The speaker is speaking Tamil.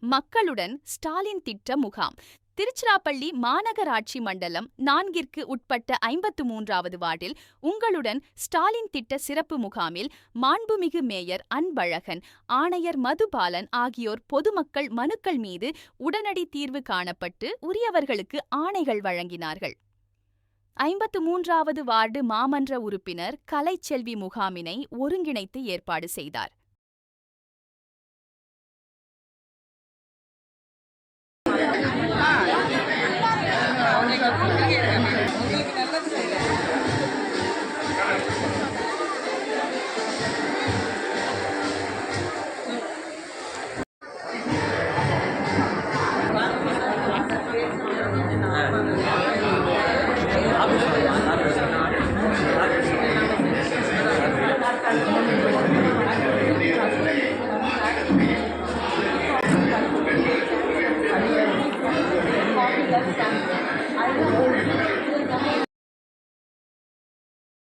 மக்களுடன் ஸ்டாலின் திட்ட முகாம். திருச்சிராப்பள்ளி மாநகராட்சி மண்டலம் நான்கிற்கு உட்பட்ட ஐம்பத்து மூன்றாவது வார்டில் உங்களுடன் ஸ்டாலின் திட்ட சிறப்பு முகாமில் மாண்புமிகு மேயர் அன்பழகன் ஆணையர் மதுபாலன் ஆகியோர் பொதுமக்கள் மனுக்கள் மீது உடனடி தீர்வு காணப்பட்டு உரியவர்களுக்கு ஆணைகள் வழங்கினார்கள். ஐம்பத்து மூன்றாவது வார்டு மாமன்ற உறுப்பினர் கலைச்செல்வி முகாமினை ஒருங்கிணைத்து ஏற்பாடு செய்தார். 对吧？